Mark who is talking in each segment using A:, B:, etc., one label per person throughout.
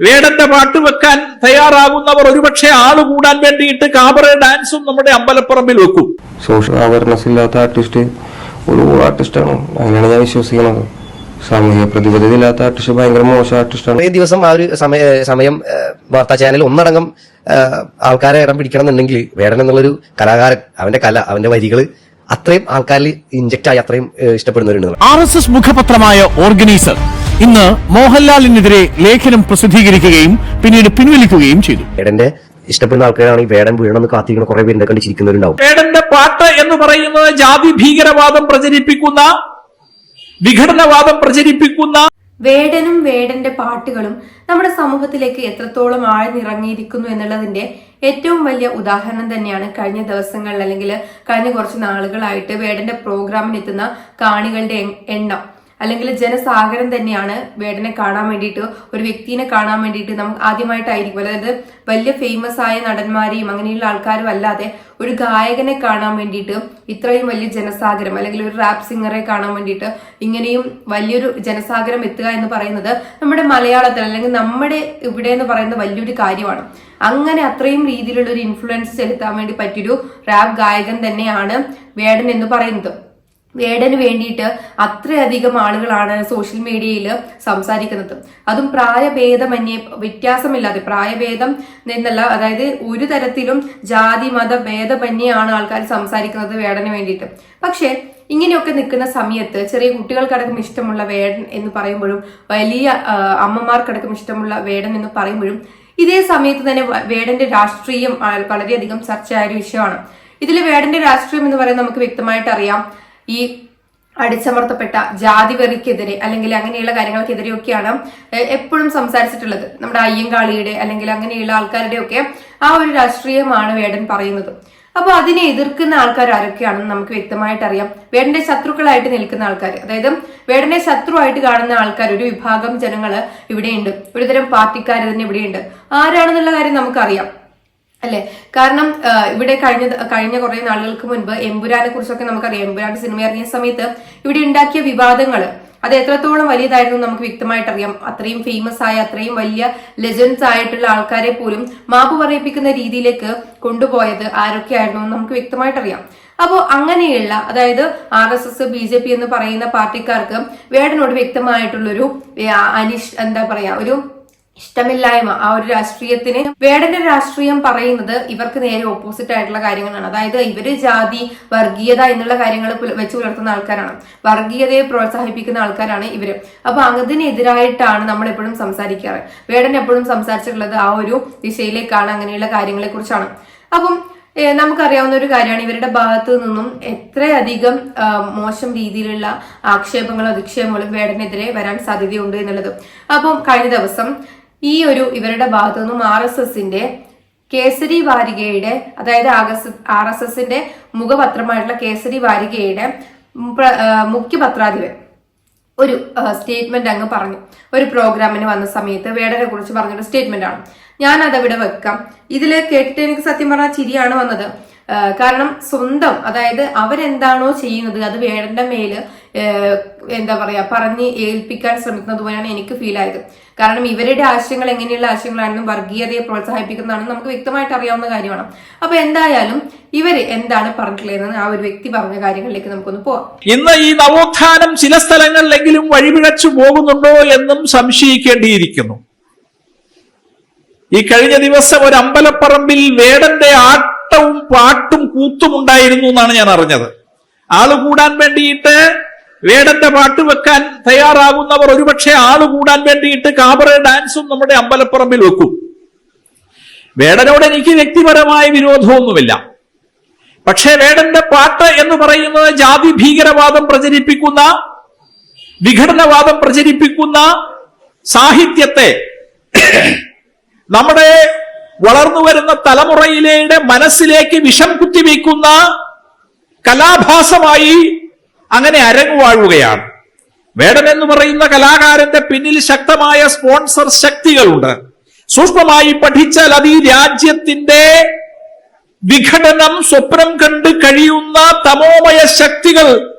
A: വേടന്റെ പാട്ട് വെക്കാൻ തയ്യാറാകുന്നവർ ഒരുപക്ഷെ ആൾ കൂടാൻ വേണ്ടിയിട്ട് കാബറ ഡാൻസും നമ്മുടെ അമ്പലപ്പറമ്പിൽ വെക്കും.
B: സോഷ്യൽ അവയർനെസ് ഇല്ലാത്ത ആർട്ടിസ്റ്റ് ഒരു ആർട്ടിസ്റ്റാണ് അങ്ങനെയാണ് ഞാൻ വിശ്വസിക്കുന്നത്. സാമൂഹ്യ പ്രതിബദ്ധത ഇല്ലാത്ത ആർട്ടിസ്റ്റ് ഭയങ്കര മോശം ആർട്ടിസ്റ്റാണ്
C: ഈ ദിവസം ആ ഒരു സമയ സമയം വാർത്താ ചാനൽ ഒന്നടങ്കം ആൾക്കാരെ ഇടം പിടിക്കണം എന്നുണ്ടെങ്കിൽ വേടൻ എന്നുള്ളൊരു കലാകാരൻ അവന്റെ കല അവന്റെ വരികൾ അത്രയും ആൾക്കാരിൽ ഇഞ്ചക്ട് ആയി അത്രയും ഇഷ്ടപ്പെടുന്നവരുണ്ട്
D: ആർ എസ് എസ് മുഖപത്രമായ ഓർഗനൈസർ ഇന്ന് മോഹൻലാലിനെതിരെ ലേഖനം പ്രസിദ്ധീകരിക്കുകയും പിന്നീട് പിൻവലിക്കുകയും ചെയ്തു.
C: എടന്റെ ഇഷ്ടപ്പെടുന്ന ആൾക്കാരാണ് ഈ വേടൻ വീഴണമെന്ന് കാത്തിരിക്കുന്ന കുറെ പേരിന്റെ കണ്ട് ചിരിക്കുന്നവരുണ്ടാവും.
A: വേടന്റെ പാട്ട് എന്ന് പറയുന്നത് ജാതി ഭീകരവാദം പ്രചരിപ്പിക്കുന്ന വിഘടനവാദം പ്രചരിപ്പിക്കുന്ന
E: വേടനും വേടന്റെ പാട്ടുകളും നമ്മുടെ സമൂഹത്തിലേക്ക് എത്രത്തോളം ആഴ്ന്നിറങ്ങിയിരിക്കുന്നു എന്നുള്ളതിന്റെ ഏറ്റവും വലിയ ഉദാഹരണം തന്നെയാണ് കഴിഞ്ഞ ദിവസങ്ങളിൽ അല്ലെങ്കിൽ കഴിഞ്ഞ കുറച്ച് നാളുകളായിട്ട് വേടന്റെ പ്രോഗ്രാമിന് എത്തുന്ന കാണികളുടെ എണ്ണം. അല്ലെങ്കിൽ ജനസാഗരം തന്നെയാണ് വേടനെ കാണാൻ വേണ്ടിയിട്ട് ഒരു വ്യക്തിനെ കാണാൻ വേണ്ടിയിട്ട് നമുക്ക് ആദ്യമായിട്ടായിരിക്കും. അതായത് വലിയ ഫേമസ് ആയ നടന്മാരെയും അങ്ങനെയുള്ള ആൾക്കാരും അല്ലാതെ ഒരു ഗായകനെ കാണാൻ വേണ്ടിയിട്ട് ഇത്രയും വലിയ ജനസാഗരം അല്ലെങ്കിൽ ഒരു റാപ്പ് സിംഗറെ കാണാൻ വേണ്ടിയിട്ട് ഇങ്ങനെയും വലിയൊരു ജനസാഗരം എത്തുക എന്ന് പറയുന്നത് നമ്മുടെ മലയാളത്തിൽ അല്ലെങ്കിൽ നമ്മുടെ ഇവിടെ എന്ന് പറയുന്ന വലിയൊരു കാര്യമാണ്. അങ്ങനെ അത്രയും രീതിയിലുള്ള ഒരു ഇൻഫ്ലുവൻസ് ചെലുത്താൻ വേണ്ടി പറ്റിയൊരു റാപ്പ് ഗായകൻ തന്നെയാണ് വേടൻ എന്ന് പറയുന്നത്. വേടന് വേണ്ടിയിട്ട് അത്രയധികം ആളുകളാണ് സോഷ്യൽ മീഡിയയിൽ സംസാരിക്കുന്നത്. അതും പ്രായഭേദമന്യേ വ്യത്യാസമില്ലാതെ പ്രായഭേദം എന്നല്ല അതായത് ഒരു തരത്തിലും ജാതി മത ഭേദമന്യാണ് ആൾക്കാർ സംസാരിക്കുന്നത് വേടന് വേണ്ടിയിട്ട്. പക്ഷേ ഇങ്ങനെയൊക്കെ നിൽക്കുന്ന സമയത്ത് ചെറിയ കുട്ടികൾക്കടക്കം ഇഷ്ടമുള്ള വേടൻ എന്ന് പറയുമ്പോഴും വലിയ അമ്മമാർക്കടക്കം ഇഷ്ടമുള്ള വേടൻ എന്ന് പറയുമ്പോഴും ഇതേ സമയത്ത് തന്നെ വേടന്റെ രാഷ്ട്രീയം വളരെയധികം ചർച്ചയായ ഒരു വിഷയമാണ്. ഇതിൽ വേടന്റെ രാഷ്ട്രീയം എന്ന് പറയുന്നത് നമുക്ക് വ്യക്തമായിട്ട് അറിയാം. ഈ അടിച്ചമർത്തപ്പെട്ട ജാതി വെറിക്കെതിരെ അല്ലെങ്കിൽ അങ്ങനെയുള്ള കാര്യങ്ങൾക്കെതിരെയൊക്കെയാണ് എപ്പോഴും സംസാരിച്ചിട്ടുള്ളത്. നമ്മുടെ അയ്യങ്കാളിയുടെ അല്ലെങ്കിൽ അങ്ങനെയുള്ള ആൾക്കാരുടെയൊക്കെ ആ ഒരു രാഷ്ട്രീയമാണ് വേടൻ പറയുന്നത്. അപ്പൊ അതിനെ എതിർക്കുന്ന ആൾക്കാർ ആരൊക്കെയാണെന്ന് നമുക്ക് വ്യക്തമായിട്ട് അറിയാം. വേടന്റെ ശത്രുക്കളായിട്ട് നിൽക്കുന്ന ആൾക്കാർ അതായത് വേടനെ ശത്രുവായിട്ട് കാണുന്ന ആൾക്കാർ ഒരു വിഭാഗം ജനങ്ങൾ ഇവിടെയുണ്ട്. ഒരുതരം പാർട്ടിക്കാർ തന്നെ ഇവിടെയുണ്ട്. ആരാണെന്നുള്ള കാര്യം നമുക്കറിയാം. അല്ലെ? കാരണം ഇവിടെ കഴിഞ്ഞ കഴിഞ്ഞ കുറെ നാളുകൾക്ക് മുൻപ് എമ്പുരാനെ കുറിച്ചൊക്കെ നമുക്കറിയാം. എമ്പുരാന്റെ സിനിമ ഇറങ്ങിയ സമയത്ത് ഇവിടെ ഉണ്ടാക്കിയ വിവാദങ്ങൾ അത് എത്രത്തോളം വലിയതായിരുന്നു നമുക്ക് വ്യക്തമായിട്ട് അറിയാം അത്രയും ഫേമസ് ആയ അത്രയും വലിയ ലെജൻഡ്സ് ആയിട്ടുള്ള ആൾക്കാരെ പോലും മാപ്പ് പറയിപ്പിക്കുന്ന രീതിയിലേക്ക് കൊണ്ടുപോയത് ആരൊക്കെയായിരുന്നു എന്ന് നമുക്ക് വ്യക്തമായിട്ട് അറിയാം അപ്പോൾ അങ്ങനെയുള്ള അതായത് R S S B J P എന്ന് പറയുന്ന പാർട്ടിക്കാർക്ക് വേടനോട് വ്യക്തമായിട്ടുള്ളൊരു അനിഷ് എന്താ പറയാ ഒരു ഇഷ്ടമില്ലായ്മ ആ ഒരു രാഷ്ട്രീയത്തിന് വേടന്റെ രാഷ്ട്രീയം പറയുന്നത് ഇവർക്ക് നേരെ ഓപ്പോസിറ്റ് ആയിട്ടുള്ള കാര്യങ്ങളാണ്. അതായത് ഇവർ ജാതി വർഗീയത എന്നുള്ള കാര്യങ്ങൾ വെച്ച് പുലർത്തുന്ന ആൾക്കാരാണ്. വർഗീയതയെ പ്രോത്സാഹിപ്പിക്കുന്ന ആൾക്കാരാണ് ഇവർ. അപ്പൊ അതിനെതിരായിട്ടാണ് നമ്മൾ എപ്പോഴും സംസാരിക്കാറ്. വേടൻ എപ്പോഴും സംസാരിച്ചിട്ടുള്ളത് ആ ഒരു ദിശയിലേക്കാണ് അങ്ങനെയുള്ള കാര്യങ്ങളെ കുറിച്ചാണ്. അപ്പം നമുക്കറിയാവുന്ന ഒരു കാര്യമാണ് ഇവരുടെ ഭാഗത്തു നിന്നും എത്രയധികം മോശം രീതിയിലുള്ള ആക്ഷേപങ്ങളും അധിക്ഷേപങ്ങളും വേടനെതിരെ വരാൻ സാധ്യതയുണ്ട് എന്നുള്ളത്. അപ്പം കഴിഞ്ഞ ദിവസം ഈ ഒരു ഇവരുടെ ഭാഗത്തു നിന്നും ആർ എസ് എസിന്റെ കേസരി വാരികയുടെ അതായത് ആർ എസ് എസിന്റെ മുഖപത്രമായിട്ടുള്ള കേസരി വാരികയുടെ മുഖ്യ പത്രാധിപൻ ഒരു സ്റ്റേറ്റ്മെന്റ് അങ്ങ് പറഞ്ഞു. ഒരു പ്രോഗ്രാമിന് വന്ന സമയത്ത് വേടനെ കുറിച്ച് പറഞ്ഞൊരു സ്റ്റേറ്റ്മെന്റ് ആണ്. ഞാൻ അതവിടെ വെക്കാം. ഇതിൽ കേട്ടിട്ട് എനിക്ക് സത്യം പറഞ്ഞാൽ ചിരിയാണ് വന്നത്. കാരണം സ്വന്തം അതായത് അവരെന്താണോ ചെയ്യുന്നത് അത് വേടന്റെ മേൽ എന്താ പറയാ പറഞ്ഞ് ഏൽപ്പിക്കാൻ ശ്രമിക്കുന്നത് പോലെയാണ് എനിക്ക് ഫീൽ ആയത്. കാരണം ഇവരുടെ ആശയങ്ങൾ എങ്ങനെയുള്ള ആശയങ്ങളാണെന്നും വർഗീയതയെ പ്രോത്സാഹിപ്പിക്കുന്നതാണെന്ന് നമുക്ക് വ്യക്തമായിട്ട് അറിയാവുന്ന കാര്യമാണ്. അപ്പൊ എന്തായാലും ഇവർ എന്താണ് പറഞ്ഞിട്ടുള്ളതെന്ന് ആ ഒരു വ്യക്തി പറഞ്ഞ കാര്യങ്ങളിലേക്ക് നമുക്കൊന്ന് പോവാം.
A: ഇന്ന് ഈ നവോത്ഥാനം ചില സ്ഥലങ്ങളിലെങ്കിലും വഴിപിഴച്ചു പോകുന്നുണ്ടോ എന്നും സംശയിക്കേണ്ടിയിരിക്കുന്നു. ഈ കഴിഞ്ഞ ദിവസം ഒരു അമ്പലപ്പറമ്പിൽ വേടന്റെ ആട്ടവും പാട്ടും കൂത്തും ഉണ്ടായിരുന്നു എന്നാണ് ഞാൻ അറിഞ്ഞത്. ആൾ കൂടാൻ വേണ്ടിയിട്ട് വേടന്റെ പാട്ട് വെക്കാൻ തയ്യാറാകുന്നവർ ഒരുപക്ഷെ ആൾ കൂടാൻ വേണ്ടിയിട്ട് കാബറ ഡാൻസും നമ്മുടെ അമ്പലപ്പറമ്പിൽ വെക്കും. വേടനോട് എനിക്ക് വ്യക്തിപരമായ വിരോധമൊന്നുമില്ല. പക്ഷേ വേടന്റെ പാട്ട് എന്ന് പറയുന്നത് ജാതി ഭീകരവാദം പ്രചരിപ്പിക്കുന്ന വിഘടനവാദം പ്രചരിപ്പിക്കുന്ന സാഹിത്യത്തെ നമ്മുടെ വളർന്നു വരുന്ന തലമുറയിലെ മനസ്സിലേക്ക് വിഷം കുത്തിവെക്കുന്ന കലാഭാസമായി അങ്ങനെ അരങ്ങുവാഴുകയാണ് വേടൻ എന്ന് പറയുന്ന കലാകാരന്റെ പിന്നിൽ ശക്തമായ സ്പോൺസർ ശക്തികളുണ്ട്. സൂക്ഷ്മമായി പഠിച്ചാൽ അത് ഈ രാജ്യത്തിന്റെ വിഘടനം സ്വപ്നം കണ്ട് കഴിയുന്ന തമോമയ ശക്തികൾ.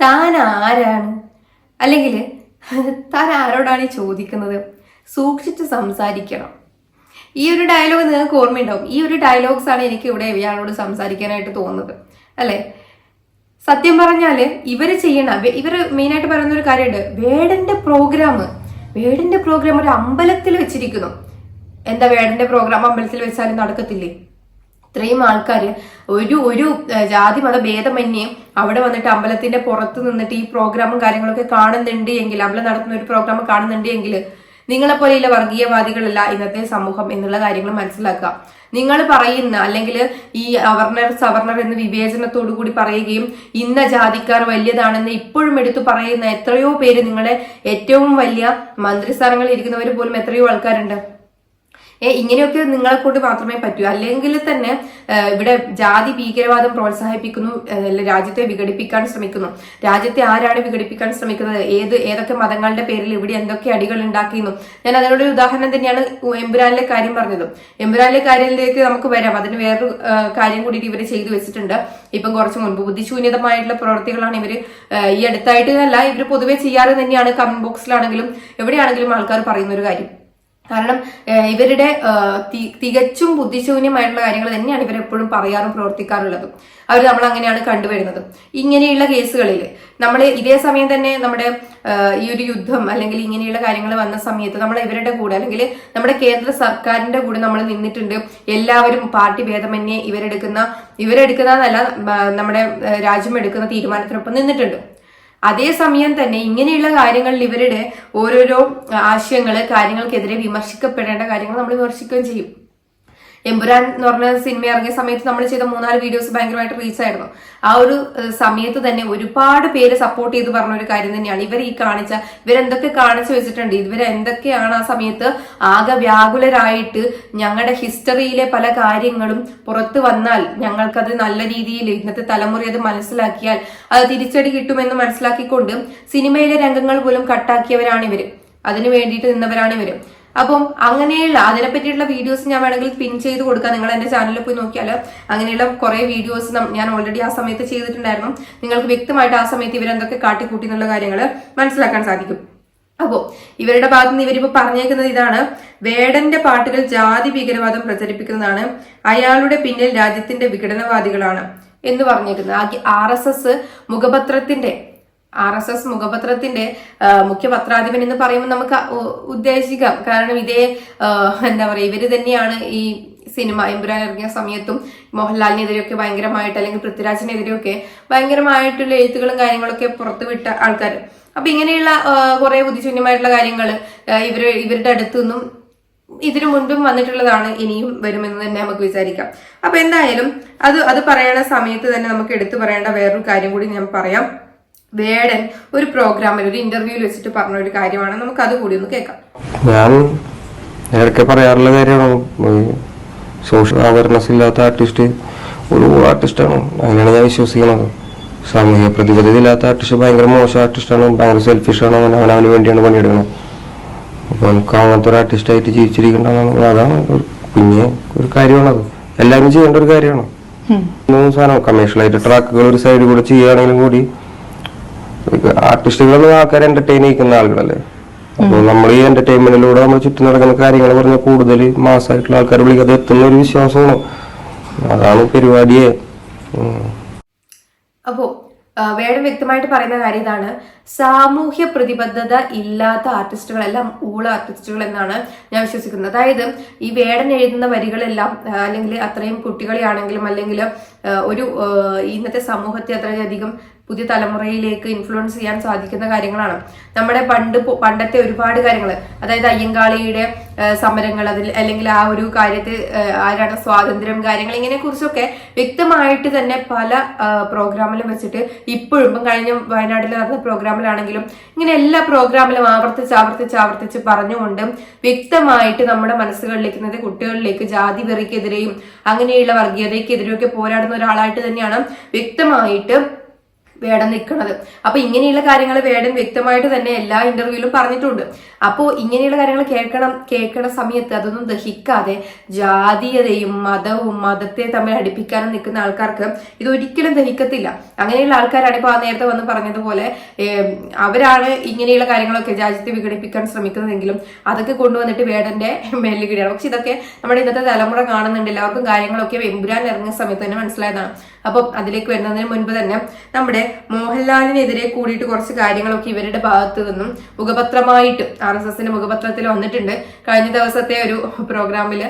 E: താൻ ആരാണ്? അല്ലെങ്കിൽ താൻ ആരോടാണ് ഈ ചോദിക്കുന്നത്? സൂക്ഷിച്ച് സംസാരിക്കണം. ഈ ഒരു ഡയലോഗ് നിങ്ങൾക്ക് ഓർമ്മയുണ്ടാവും. ഈ ഒരു ഡയലോഗ്സ് ആണ് എനിക്ക് ഇവിടെ ഇയാളോട് സംസാരിക്കാനായിട്ട് തോന്നുന്നത്. അല്ലേ? സത്യം പറഞ്ഞാൽ ഇവർ ചെയ്യണ ഇവർ മെയിനായിട്ട് പറയുന്ന ഒരു കാര്യമുണ്ട് വേടന്റെ പ്രോഗ്രാം വേടന്റെ പ്രോഗ്രാം ഒരു അമ്പലത്തിൽ വെച്ചിരിക്കുന്നു. എന്താ വേടന്റെ പ്രോഗ്രാം അമ്പലത്തിൽ വെച്ചാലും നടക്കത്തില്ലേ? ഇത്രയും ആൾക്കാര് ഒരു ഒരു ജാതി മത ഭേദമന്യേ അവിടെ വന്നിട്ട് അമ്പലത്തിന്റെ പുറത്ത് നിന്നിട്ട് ഈ പ്രോഗ്രാമും കാര്യങ്ങളൊക്കെ കാണുന്നുണ്ട് എങ്കിൽ അമ്പലം നടത്തുന്ന ഒരു പ്രോഗ്രാം കാണുന്നുണ്ട് എങ്കിൽ നിങ്ങളെ പോലെയുള്ള വർഗീയവാദികളല്ല ഇന്നത്തെ സമൂഹം എന്നുള്ള കാര്യങ്ങൾ മനസ്സിലാക്കുക. നിങ്ങൾ പറയുന്ന അല്ലെങ്കിൽ ഈ അവർണർ സവർണർ എന്ന വിവേചനത്തോടു കൂടി പറയുകയും ഇന്ന ജാതിക്കാർ വലിയതാണെന്ന് ഇപ്പോഴും എടുത്തു പറയുന്ന എത്രയോ പേര് നിങ്ങളെ ഏറ്റവും വലിയ മന്ത്രിസ്ഥാനങ്ങളിൽ ഇരിക്കുന്നവർ പോലും എത്രയോ ആൾക്കാരുണ്ട്. ഏ ഇങ്ങനെയൊക്കെ നിങ്ങളെ കൊണ്ട് മാത്രമേ പറ്റൂ. അല്ലെങ്കിൽ തന്നെ ഇവിടെ ജാതി ഭീകരവാദം പ്രോത്സാഹിപ്പിക്കുന്നു രാജ്യത്തെ വിഘടിപ്പിക്കാൻ ശ്രമിക്കുന്നു. രാജ്യത്തെ ആരാണ് വിഘടിപ്പിക്കാൻ ശ്രമിക്കുന്നത്? ഏത് ഏതൊക്കെ മതങ്ങളുടെ പേരിൽ ഇവിടെ എന്തൊക്കെ അടികൾ ഉണ്ടാക്കിയെന്നു. ഞാൻ അതിനോടൊരു ഉദാഹരണം തന്നെയാണ് എമ്പുരാനിലെ കാര്യം പറഞ്ഞത്. എമ്പുരാനിലെ കാര്യത്തിലേക്ക് നമുക്ക് വരാം. അതിന് വേറൊരു കാര്യം കൂടിയിട്ട് ഇവർ ചെയ്തു വെച്ചിട്ടുണ്ട്. ഇപ്പം കുറച്ച് മുൻപ് ബുദ്ധിശൂന്യതമായിട്ടുള്ള പ്രവർത്തികളാണ് ഇവർ ഈ അടുത്തായിട്ട് അല്ല ഇവർ പൊതുവെ ചെയ്യാറ് തന്നെയാണ്. കമന്റ് ബോക്സിലാണെങ്കിലും എവിടെയാണെങ്കിലും ആൾക്കാർ പറയുന്ന ഒരു കാര്യം. കാരണം ഇവരുടെ തികച്ചും ബുദ്ധിശൂന്യമായിട്ടുള്ള കാര്യങ്ങൾ തന്നെയാണ് ഇവർ എപ്പോഴും പറയാറും പ്രവർത്തിക്കാറുള്ളതും. അവർ നമ്മൾ അങ്ങനെയാണ് കണ്ടുവരുന്നത്. ഇങ്ങനെയുള്ള കേസുകളിൽ നമ്മൾ ഇതേ സമയം തന്നെ നമ്മുടെ ഈ ഒരു യുദ്ധം അല്ലെങ്കിൽ ഇങ്ങനെയുള്ള കാര്യങ്ങൾ വന്ന സമയത്ത് നമ്മൾ ഇവരുടെ കൂടെ അല്ലെങ്കിൽ നമ്മുടെ കേന്ദ്ര സർക്കാരിന്റെ കൂടെ നമ്മൾ നിന്നിട്ടുണ്ട്. എല്ലാവരും പാർട്ടി ഭേദമന്യേ ഇവരെടുക്കുന്ന ഇവരെടുക്കുന്നതല്ല നമ്മുടെ രാജ്യം എടുക്കുന്ന തീരുമാനത്തിനൊപ്പം നിന്നിട്ടുണ്ട്. അതേസമയം തന്നെ ഇങ്ങനെയുള്ള കാര്യങ്ങളിൽ ഇവരുടെ ഓരോരോ ആശയങ്ങൾ കാര്യങ്ങൾക്കെതിരെ വിമർശിക്കപ്പെടേണ്ട കാര്യങ്ങൾ നമ്മൾ വിമർശിക്കുകയും ചെയ്യും. എമ്പുരാൻ എന്ന് പറഞ്ഞ സിനിമ ഇറങ്ങിയ സമയത്ത് നമ്മൾ ചെയ്ത മൂന്നാൽ വീഡിയോസ് ഭയങ്കരമായിട്ട് റീച്ച് ആയിരുന്നു. ആ ഒരു സമയത്ത് തന്നെ ഒരുപാട് പേര് സപ്പോർട്ട് ചെയ്ത് പറഞ്ഞ ഒരു കാര്യം തന്നെയാണ്. ഇവർ ഈ കാണിച്ച ഇവരെന്തൊക്കെ കാണിച്ചു വെച്ചിട്ടുണ്ട് ഇവർ എന്തൊക്കെയാണ് ആ സമയത്ത് ആകെ വ്യാകുലരായിട്ട് ഞങ്ങളുടെ ഹിസ്റ്ററിയിലെ പല കാര്യങ്ങളും പുറത്തു വന്നാൽ ഞങ്ങൾക്കത് നല്ല രീതിയിൽ ഇന്നത്തെ തലമുറ അത് മനസ്സിലാക്കിയാൽ അത് തിരിച്ചടി കിട്ടുമെന്ന് മനസ്സിലാക്കിക്കൊണ്ട് സിനിമയിലെ രംഗങ്ങൾ പോലും കട്ടാക്കിയവരാണ് ഇവർ. അതിനു വേണ്ടിയിട്ട് നിന്നവരാണ് ഇവർ. അപ്പം അങ്ങനെയുള്ള അതിനെ പറ്റിയിട്ടുള്ള വീഡിയോസ് ഞാൻ വേണമെങ്കിൽ പിൻ ചെയ്ത് കൊടുക്കാം. നിങ്ങൾ എന്റെ ചാനലിൽ പോയി നോക്കിയാൽ അങ്ങനെയുള്ള കുറെ വീഡിയോസ് ഞാൻ ഓൾറെഡി ആ സമയത്ത് ചെയ്തിട്ടുണ്ടായിരുന്നു. നിങ്ങൾക്ക് വ്യക്തമായിട്ട് ആ സമയത്ത് ഇവരെന്തൊക്കെ കാട്ടിക്കൂട്ടി എന്നുള്ള കാര്യങ്ങൾ മനസ്സിലാക്കാൻ സാധിക്കും. അപ്പോ ഇവരുടെ ഭാഗത്ത് നിന്ന് ഇവരിപ്പോ പറഞ്ഞേക്കുന്നത് ഇതാണ്. വേടന്റെ പാട്ടുകൾ ജാതി ഭീകരവാദം പ്രചരിപ്പിക്കുന്നതാണ്. അയാളുടെ പിന്നിൽ രാജ്യത്തിന്റെ വിഘടനവാദികളാണ് എന്ന് പറഞ്ഞേക്കുന്നത്. ആർ എസ് എസ് മുഖപത്രത്തിന്റെ ആർ എസ് എസ് മുഖപത്രത്തിന്റെ മുഖ്യ പത്രാധിപൻ എന്ന് പറയുമ്പോൾ നമുക്ക് ഉദ്ദേശിക്കാം. കാരണം ഇതേ എന്താ പറയുക ഇവർ തന്നെയാണ് ഈ സിനിമ എമ്പുരാൻ ഇറങ്ങിയ സമയത്തും മോഹൻലാലിനെതിരെയൊക്കെ ഭയങ്കരമായിട്ട് അല്ലെങ്കിൽ പൃഥ്വിരാജിനെതിരെയൊക്കെ ഭയങ്കരമായിട്ടുള്ള എഴുത്തുകളും കാര്യങ്ങളൊക്കെ പുറത്തുവിട്ട ആൾക്കാർ അപ്പൊ ഇങ്ങനെയുള്ള കുറെ ബുദ്ധിശൂന്യമായിട്ടുള്ള കാര്യങ്ങൾ ഇവർ ഇവരുടെ അടുത്തു നിന്നും ഇതിനു മുൻപും വന്നിട്ടുള്ളതാണ് ഇനിയും വരുമെന്ന് തന്നെ നമുക്ക് വിചാരിക്കാം. അപ്പൊ എന്തായാലും അത് അത് പറയണ സമയത്ത് തന്നെ നമുക്ക് എടുത്തു പറയേണ്ട വേറൊരു കാര്യം കൂടി ഞാൻ പറയാം. വേടൻ ഒരു പ്രോഗ്രാമിൽ ഒരു ഇന്റർവ്യൂവിൽ വെച്ചിട്ട് പറഞ്ഞ ഒരു കാര്യമാണ്. നമുക്ക് അത് കൂടി ഒന്ന് കേൾക്കാം.
B: ഞാൻ നേരത്തെ പറയാറുള്ള കാര്യമാണ്? സോഷ്യൽ അവയർനെസ് ഇല്ലാത്ത ആർട്ടിസ്റ്റ് ഒരു ആർട്ടിസ്റ്റാണ് അങ്ങനെയാണ് ഞാൻ വിശ്വസിക്കുന്നത്. സാമൂഹിക പ്രതിബദ്ധത ഇല്ലാത്ത ആർട്ടിസ്റ്റ് ഭയങ്കര മോശം ആർട്ടിസ്റ്റാണ് ഭയങ്കര സെൽഫിഷാണ് അവൻ അവനവന് വേണ്ടിയാണ് പണിയെടുക്കുന്നത്. അപ്പോൾ നമുക്ക് അങ്ങനത്തെ ഒരു ആർട്ടിസ്റ്റായിട്ട് ജീവിച്ചിരിക്കേണ്ടതാണ് അതാണ് ഒരു കുഞ്ഞ് ഒരു കാര്യമാണത് എല്ലാവരും ചെയ്യേണ്ട ഒരു കാര്യമാണ്. മൂന്ന് സാധനം കമേഴ്ഷ്യലായിട്ട് ട്രാക്കുകൾ ഒരു സൈഡിൽ കൂടെ ചെയ്യുകയാണെങ്കിലും കൂടി ആർട്ടിസ്റ്റുകൾ ആൾക്കാരെ എന്റർടൈൻ ചെയ്യിക്കുന്ന ആളുകളല്ലേ? അപ്പോൾ നമ്മൾ ഈ എന്റർടൈൻമെന്റിലൂടെ നമ്മൾ ചുറ്റും നടക്കുന്ന കാര്യങ്ങൾ പറഞ്ഞാൽ കൂടുതൽ മാസമായിട്ടുള്ള ആൾക്കാർ വിളിക്കാതെ എത്തുന്ന ഒരു വിശ്വാസമാണ്. അതാണ് പരിപാടിയെ.
E: അപ്പോ വേണം വ്യക്തമായിട്ട് പറയുന്ന കാര്യം ഇതാണ്. സാമൂഹ്യ പ്രതിബദ്ധത ഇല്ലാത്ത ആർട്ടിസ്റ്റുകളെല്ലാം ഊള ആർട്ടിസ്റ്റുകൾ എന്നാണ് ഞാൻ വിശ്വസിക്കുന്നത്. അതായത് ഈ വേടൻ എഴുതുന്ന വരികളെല്ലാം അല്ലെങ്കിൽ അത്രയും കുട്ടികളെയാണെങ്കിലും അല്ലെങ്കിൽ ഒരു ഇന്നത്തെ സമൂഹത്തെ അത്രയധികം പുതിയ തലമുറയിലേക്ക് ഇൻഫ്ലുവൻസ് ചെയ്യാൻ സാധിക്കുന്ന കാര്യങ്ങളാണ്. നമ്മുടെ പണ്ട് പണ്ടത്തെ ഒരുപാട് കാര്യങ്ങൾ അതായത് അയ്യങ്കാളിയുടെ സമരങ്ങൾ അതിൽ അല്ലെങ്കിൽ ആ ഒരു കാര്യത്തെ ആ, ആരാണ് സ്വാതന്ത്ര്യം കാര്യങ്ങൾ ഇങ്ങനെ കുറിച്ചൊക്കെ വ്യക്തമായിട്ട് തന്നെ പല പ്രോഗ്രാമിലും വെച്ചിട്ട് ഇപ്പോഴും ഇപ്പം കഴിഞ്ഞ വയനാട്ടിൽ നടന്ന പ്രോഗ്രാമിലാണെങ്കിലും ഇങ്ങനെ എല്ലാ പ്രോഗ്രാമിലും ആവർത്തിച്ച് ആവർത്തിച്ച് ആവർത്തിച്ച് പറഞ്ഞുകൊണ്ട് വ്യക്തമായിട്ട് നമ്മുടെ മനസ്സുകളിലേക്ക് ഇന്നത്തെ കുട്ടികളിലേക്ക് ജാതി വെറിക്കെതിരെയും അങ്ങനെയുള്ള വർഗീയതയ്ക്കെതിരെയും ഒക്കെ പോരാടുന്ന ഒരാളായിട്ട് തന്നെയാണ് വ്യക്തമായിട്ട് വേടൻ നിൽക്കുന്നത് അപ്പൊ ഇങ്ങനെയുള്ള കാര്യങ്ങൾ വേടൻ വ്യക്തമായിട്ട് തന്നെ എല്ലാ ഇന്റർവ്യൂവിലും പറഞ്ഞിട്ടുണ്ട്. അപ്പോൾ ഇങ്ങനെയുള്ള കാര്യങ്ങൾ കേൾക്കണം കേൾക്കണ സമയത്ത് അതൊന്നും ദഹിക്കാതെ ജാതീയതയും മതവും മതത്തെ തമ്മിൽ അടുപ്പിക്കാനും നിൽക്കുന്ന ആൾക്കാർക്ക് ഇതൊരിക്കലും ദഹിക്കത്തില്ല. അങ്ങനെയുള്ള ആൾക്കാരാണ് ഇപ്പൊ ആ നേരത്തെ വന്ന് പറഞ്ഞതുപോലെ അവരാണ് ഇങ്ങനെയുള്ള കാര്യങ്ങളൊക്കെ രാജ്യത്തെ വിഘടിപ്പിക്കാൻ ശ്രമിക്കുന്നതെങ്കിലും അതൊക്കെ കൊണ്ടുവന്നിട്ട് വേടന്റെ മേലിൽ കിടയാണ് പക്ഷെ ഇതൊക്കെ നമ്മുടെ ഇന്നത്തെ തലമുറ കാണുന്നുണ്ട്. എല്ലാവർക്കും കാര്യങ്ങളൊക്കെ എമ്പുരാൻ ഇറങ്ങിയ സമയത്ത് തന്നെ മനസ്സിലായതാണ്. അപ്പം അതിലേക്ക് വരുന്നതിന് മുൻപ് തന്നെ നമ്മുടെ മോഹൻലാലിനെതിരെ കൂടിയിട്ട് കുറച്ച് കാര്യങ്ങളൊക്കെ ഇവരുടെ ഭാഗത്തു നിന്നും മുഖപത്രമായിട്ട് ആർ എസ് എസിന്റെ മുഖപത്രത്തിൽ വന്നിട്ടുണ്ട്. കഴിഞ്ഞ ദിവസത്തെ ഒരു പ്രോഗ്രാമിൽ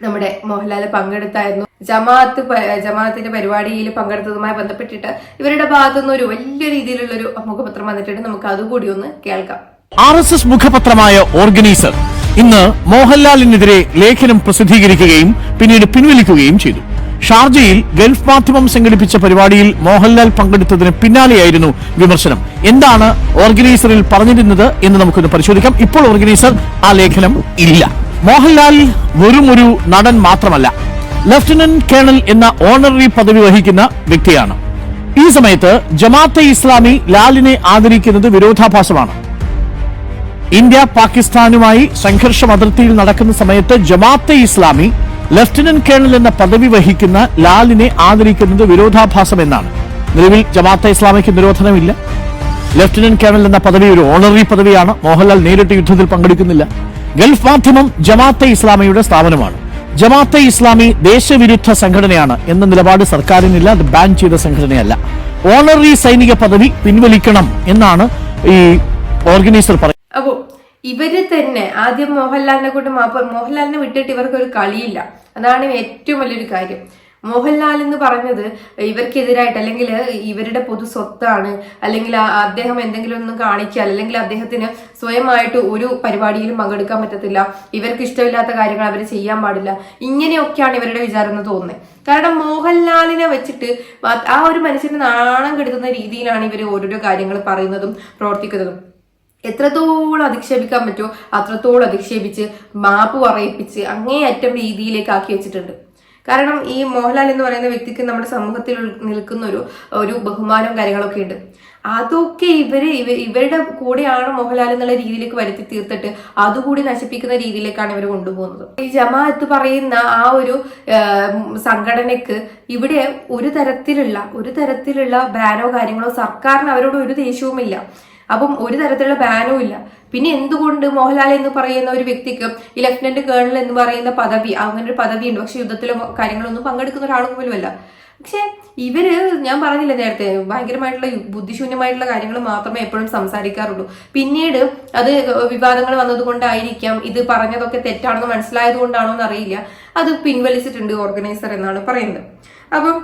E: നമ്മുടെ മോഹൻലാൽ പങ്കെടുത്തായിരുന്നു. ജമാഅത്ത് ജമാഅത്തിന്റെ പരിപാടിയിൽ പങ്കെടുത്തതുമായി ബന്ധപ്പെട്ടിട്ട് ഇവരുടെ ഭാഗത്തുനിന്ന് ഒരു വലിയ രീതിയിലുള്ള ഒരു മുഖപത്രം വന്നിട്ടുണ്ട്. നമുക്ക് അതുകൂടി ഒന്ന് കേൾക്കാം.
D: ആർ എസ് എസ് മുഖപത്രമായ ഓർഗനൈസർ ഇന്ന് മോഹൻലാലിനെതിരെ ലേഖനം പ്രസിദ്ധീകരിക്കുകയും പിന്നീട് പിൻവലിക്കുകയും ചെയ്തു. ഷാർജയിൽ ഗൾഫ് മാധ്യമം സംഘടിപ്പിച്ച പരിപാടിയിൽ മോഹൻലാൽ പങ്കെടുത്തതിന് പിന്നാലെയായിരുന്നു വിമർശനം. എന്താണ് ഓർഗനൈസറിൽ പറഞ്ഞിരുന്നത് എന്ന് നമുക്കൊന്ന് പരിശോധിക്കാം. ഇപ്പോൾ ഓർഗനൈസർ ആ ലേഖനം ഇല്ല. മോഹൻലാൽ വെറുമൊരു നടൻ മാത്രമല്ല ലഫ്റ്റനന്റ് കേണൽ എന്ന ഓണററി പദവി വഹിക്കുന്ന വ്യക്തിയാണ്. ഈ സമയത്ത് ജമാഅത്തെ ഇസ്ലാമി ലാലിനെ ആദരിക്കുന്നത് വിരോധാഭാസമാണ്. ഇന്ത്യ പാകിസ്ഥാനുമായി സംഘർഷം അതിർത്തിയിൽ നടക്കുന്ന സമയത്ത് ജമാഅത്തെ ഇസ്ലാമി ലഫ്റ്റനന്റ് കേണൽ എന്ന പദവി വഹിക്കുന്ന ലാലിനെ ആദരിക്കുന്നത് വിരോധാഭാസം എന്നാണ്. നിലവിൽ ജമാഅത്തെ ഇസ്ലാമിക്ക് നിരോധനമില്ല. ലഫ്റ്റനന്റ് കേണൽ എന്ന പദവി ഒരു ഓണററി പദവിയാണ്. മോഹൻലാൽ നേരിട്ട് യുദ്ധത്തിൽ പങ്കെടുക്കുന്നില്ല. ഗൾഫ് മാധ്യമം ജമാഅത്തെ ഇസ്ലാമിയുടെ സ്ഥാപനമാണ്. ജമാഅത്തെ ഇസ്ലാമി ദേശവിരുദ്ധ സംഘടനയാണ് എന്ന നിലപാട് സർക്കാരിനില്ല അത് ബാൻ ചെയ്ത സംഘടനയല്ല. ഓണററി സൈനിക പദവി പിൻവലിക്കണം എന്നാണ് ഈ ഓർഗനൈസർ പറയുന്നത്.
E: ഇവർ തന്നെ ആദ്യം മോഹൻലാലിനെ കൊണ്ട് മാപ്പ് മോഹൻലാലിനെ വിട്ടിട്ട് ഇവർക്ക് ഒരു കളിയില്ല. അതാണ് ഏറ്റവും വലിയൊരു കാര്യം. മോഹൻലാൽ എന്ന് പറഞ്ഞത് ഇവർക്കെതിരായിട്ട് അല്ലെങ്കിൽ ഇവരുടെ പൊതു സ്വത്താണ് അല്ലെങ്കിൽ അദ്ദേഹം എന്തെങ്കിലും ഒന്നും കാണിച്ചാൽ അല്ലെങ്കിൽ അദ്ദേഹത്തിന് സ്വയമായിട്ട് ഒരു പരിപാടിയിലും പങ്കെടുക്കാൻ പറ്റത്തില്ല. ഇവർക്ക് ഇഷ്ടമില്ലാത്ത കാര്യങ്ങൾ അവർ ചെയ്യാൻ പാടില്ല. ഇങ്ങനെയൊക്കെയാണ് ഇവരുടെ വിചാരം എന്ന് തോന്നുന്നത്. കാരണം മോഹൻലാലിനെ വെച്ചിട്ട് ആ ഒരു മനുഷ്യന് നാണം കെടുത്തുന്ന രീതിയിലാണ് ഇവർ ഓരോരോ കാര്യങ്ങൾ പറയുന്നതും പ്രവർത്തിക്കുന്നതും. എത്രത്തോളം അധിക്ഷേപിക്കാൻ പറ്റുമോ അത്രത്തോളം അധിക്ഷേപിച്ച് മാപ്പ് പറയിപ്പിച്ച് അങ്ങേയറ്റം രീതിയിലേക്ക് ആക്കി വെച്ചിട്ടുണ്ട്. കാരണം ഈ മോഹൻലാൽ എന്ന് പറയുന്ന വ്യക്തിക്ക് നമ്മുടെ സമൂഹത്തിൽ നിൽക്കുന്ന ഒരു ഒരു ബഹുമാനവും കാര്യങ്ങളൊക്കെ ഉണ്ട്. അതൊക്കെ ഇവർ ഇവ- ഇവരുടെ കൂടെയാണ് മോഹൻലാൽ എന്നുള്ള രീതിയിലേക്ക് വരുത്തി തീർത്തിട്ട് അതുകൂടി നശിപ്പിക്കുന്ന രീതിയിലേക്കാണ് ഇവർ കൊണ്ടുപോകുന്നത്. ഈ ജമാഅത്ത് പറയുന്ന ആ ഒരു സംഘടനക്ക് ഇവിടെ ഒരു തരത്തിലുള്ള ഒരു തരത്തിലുള്ള ബാനോ കാര്യങ്ങളോ സർക്കാരിന് അവരോട് ഒരു ദേഷ്യവുമില്ല. അപ്പം ഒരു തരത്തിലുള്ള ബാനും ഇല്ല. പിന്നെ എന്തുകൊണ്ട് മോഹൻലാൽ എന്ന് പറയുന്ന ഒരു വ്യക്തിക്ക് ഈ ലഫ്റ്റനന്റ് കേണൽ എന്ന് പറയുന്ന പദവി അങ്ങനെ ഒരു പദവി ഉണ്ട് പക്ഷെ യുദ്ധത്തിലോ കാര്യങ്ങളൊന്നും പങ്കെടുക്കുന്ന ഒരാൾ പോലുമല്ല. പക്ഷെ ഇവർ ഞാൻ പറഞ്ഞില്ല നേരത്തെ ഭയങ്കരമായിട്ടുള്ള ബുദ്ധിശൂന്യമായിട്ടുള്ള കാര്യങ്ങൾ മാത്രമേ എപ്പോഴും സംസാരിക്കാറുള്ളൂ. പിന്നീട് അത് വിവാദങ്ങൾ വന്നതുകൊണ്ടായിരിക്കാം ഇത് പറഞ്ഞതൊക്കെ തെറ്റാണെന്ന് മനസ്സിലായത് കൊണ്ടാണോ എന്ന് അറിയില്ല അത് പിൻവലിച്ചിട്ടുണ്ട് ഓർഗനൈസർ എന്നാണ് പറയുന്നത്. അപ്പം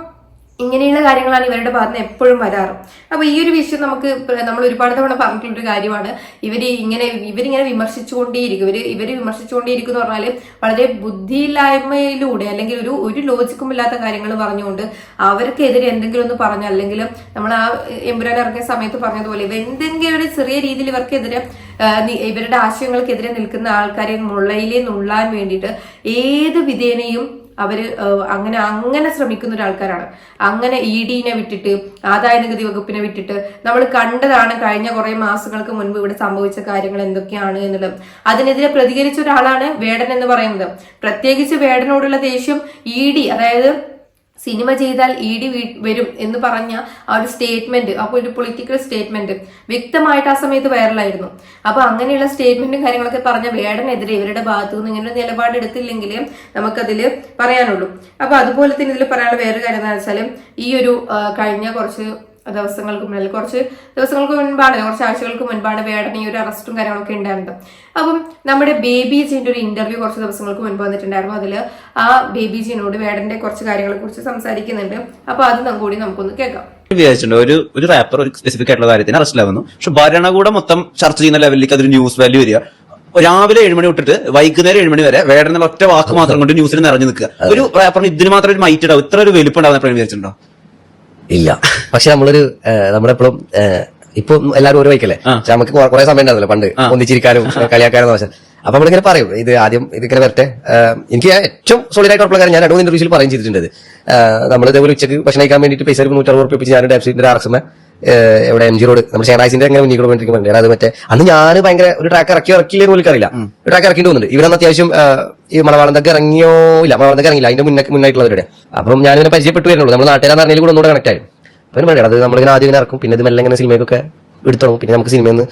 E: ഇങ്ങനെയുള്ള കാര്യങ്ങളാണ് ഇവരുടെ ഭാഗത്ത് നിന്ന് എപ്പോഴും വരാറ്. അപ്പൊ ഈ ഒരു വിഷയം നമുക്ക് നമ്മൾ ഒരുപാട് തവണ പറഞ്ഞിട്ടുള്ള ഒരു കാര്യമാണ്. ഇവർ ഇങ്ങനെ ഇവരിങ്ങനെ വിമർശിച്ചുകൊണ്ടേയിരിക്കും. ഇവർ ഇവർ വിമർശിച്ചുകൊണ്ടേയിരിക്കും എന്ന് പറഞ്ഞാൽ വളരെ ബുദ്ധിയില്ലായ്മയിലൂടെ അല്ലെങ്കിൽ ഒരു ഒരു ലോജിക്കും ഇല്ലാത്ത കാര്യങ്ങൾ പറഞ്ഞുകൊണ്ട് അവർക്കെതിരെ എന്തെങ്കിലും ഒന്ന് പറഞ്ഞു അല്ലെങ്കിൽ നമ്മൾ ആ എമ്പുരാൻ ഇറങ്ങിയ സമയത്ത് പറഞ്ഞതുപോലെ ഇവ എന്തെങ്കിലും ഒരു ചെറിയ രീതിയിൽ ഇവർക്കെതിരെ ഇവരുടെ ആശയങ്ങൾക്കെതിരെ നിൽക്കുന്ന ആൾക്കാരെ മുള്ളയിലേ നുള്ളാൻ വേണ്ടിയിട്ട് ഏത് വിധേനയും അവർ അങ്ങനെ അങ്ങനെ ശ്രമിക്കുന്ന ഒരാൾക്കാരാണ്. അങ്ങനെ ഇ ഡിനെ വിട്ടിട്ട് ആദായ നികുതി വകുപ്പിനെ വിട്ടിട്ട് നമ്മൾ കണ്ടതാണ് കഴിഞ്ഞ കുറെ മാസങ്ങൾക്ക് മുൻപ് ഇവിടെ സംഭവിച്ച കാര്യങ്ങൾ എന്തൊക്കെയാണ് എന്നുള്ളത്. അതിനെതിരെ പ്രതികരിച്ച ഒരാളാണ് വേടൻ എന്ന് പറയുന്നത്. പ്രത്യേകിച്ച് വേടനോടുള്ള ദേഷ്യം ഇ ഡി അതായത് സിനിമ ചെയ്താൽ ഇ ഡി വരും എന്ന് പറഞ്ഞ ആ ഒരു സ്റ്റേറ്റ്മെന്റ് അപ്പോൾ ഒരു പൊളിറ്റിക്കൽ സ്റ്റേറ്റ്മെന്റ് വ്യക്തമായിട്ട് ആ സമയത്ത് വൈറലായിരുന്നു അപ്പൊ അങ്ങനെയുള്ള സ്റ്റേറ്റ്മെന്റും കാര്യങ്ങളൊക്കെ പറഞ്ഞ വേടനെതിരെ ഇവരുടെ ഭാഗത്തു നിന്ന് ഇങ്ങനെ നിലപാടെടുത്തില്ലെങ്കിൽ നമുക്കതിൽ പറയാനുള്ളൂ. അപ്പൊ അതുപോലെ തന്നെ ഇതിൽ പറയാനുള്ള വേറൊരു കാര്യം എന്താണെന്ന് വെച്ചാൽ ഈ ഒരു കഴിഞ്ഞ കുറച്ച് ദിവസങ്ങൾക്ക് മുന്നിൽ കുറച്ച് ദിവസങ്ങൾക്ക് മുൻപാണ് കുറച്ച് ആഴ്ചകൾക്ക് മുൻപാണ് വേടന ഈ ഒരു അറസ്റ്റും കാര്യങ്ങളൊക്കെ ഉണ്ടായിരുന്നത്. അപ്പം നമ്മുടെ ബേബി ജീന്റെ ഒരു ഇന്റർവ്യൂ കുറച്ച് ദിവസങ്ങൾക്ക് മുൻപ് വന്നിട്ടുണ്ടായിരുന്നു. അതിൽ ആ ബേബി ജീനോട് വേടന്റെ കുറച്ച് കാര്യങ്ങളെ കുറിച്ച് സംസാരിക്കുന്നുണ്ട്. അപ്പൊ അത് കൂടി നമുക്കൊന്ന് കേൾക്കാം.
F: വിചാരിച്ചിട്ടുണ്ട് ഒരു ഒരു റാപ്പർ ഒരു സ്പെസിഫിക് ആയിട്ടുള്ള കാര്യത്തിന് അറസ്റ്റിലാവുന്നു പക്ഷെ ഭരണകൂടം മൊത്തം ചർച്ച ചെയ്യുന്ന ലെവലിലേക്ക് അതൊരു ന്യൂസ് വാല്യൂ വരിക. രാവിലെ ഏഴുമണി തൊട്ടിട്ട് വൈകുന്നേരം ഏഴുമണി വരെ വേടനുള്ള ഒറ്റ വാക്ക് മാത്രം കൊണ്ട് ന്യൂസിൽ നിറഞ്ഞു നിൽക്കുക. ഒരു റാപ്പറിന് ഇതിന് മാത്രം ഒരു മൈറ്റ് ഉണ്ടാവും. ഇത്ര ഒരു വലിപ്പം ഉണ്ടാവുന്ന വിചാരിച്ചിട്ടുണ്ടോ?
C: ഇല്ല. പക്ഷെ നമ്മളൊരു നമ്മളെപ്പോഴും ഇപ്പൊ എല്ലാവരും ഓരോ
F: വൈക്കല്ലേ
C: പക്ഷെ നമുക്ക് കുറെ സമയം ഉണ്ടായിരുന്നല്ലോ പണ്ട്. ഒന്നിച്ചിരിക്കാനും കളിയാക്കാനും പക്ഷെ അപ്പൊ നമ്മളിങ്ങനെ പറയും ഇത് ആദ്യം ഇതിങ്ങനെ വരട്ടെ. എനിക്ക് ഏറ്റവും സോളിഡ് ആയിട്ട് ഉറപ്പുള്ള കാര്യം ഞാൻ രണ്ടു മൂന്ന് ഇന്റർവ്യൂസിൽ പറയും ചെയ്തിട്ടുണ്ട്. നമ്മൾ ഇതേപോലെ ഉച്ചയ്ക്ക് ഭക്ഷണം കഴിക്കാൻ വേണ്ടിയിട്ട് പൈസ ഒരു നൂറ്ററുപത് റുപ്യ ഞാൻ ഡാബ്സിന്റെ ആർക്സമ ഇവിടെ എം ജി റോഡ്. നമ്മുടെ ഷെയറാസിന്റെ അങ്ങനെ മുന്നിൽ കൂടെ വേണ്ടിയിരിക്കുന്നുണ്ട് അത് മറ്റേ അന്ന് ഞാൻ ഭയങ്കര ഒരു ട്രാക്ക് ഇറക്കി ഇറക്കിയില്ലേ പോലും അറിയില്ല ഒരു ട്രാക്ക് ഇറക്കി തോന്നുന്നുണ്ട് ഇവരന്ന് അത്യാവശ്യം ഈ മലവാളം തക്ക് ഇറങ്ങിയോ ഇല്ല. മലവാളം തക്ക് ഇറങ്ങില്ല അതിന്റെ മുന്നേ മുന്നായിട്ടുള്ളവരുടെ. അപ്പം ഞാൻ ഇവനെ പരിചയപ്പെട്ടു വരുന്നുള്ളൂ. നമ്മൾ നാട്ടുകാരെന്ന് പറഞ്ഞാൽ കൂടെ ഒന്നുകൂടെ കണക്ട് ആയി അപ്പം പറയണം അത് നമ്മളിങ്ങനെ ആദ്യം ഇങ്ങനെ ഇറക്കും. പിന്നെ ഇത് മെല്ലെ ഇങ്ങനെ സിനിമയൊക്കെ എടുത്തോളും. പിന്നെ നമുക്ക് സിനിമയിൽ നിന്ന്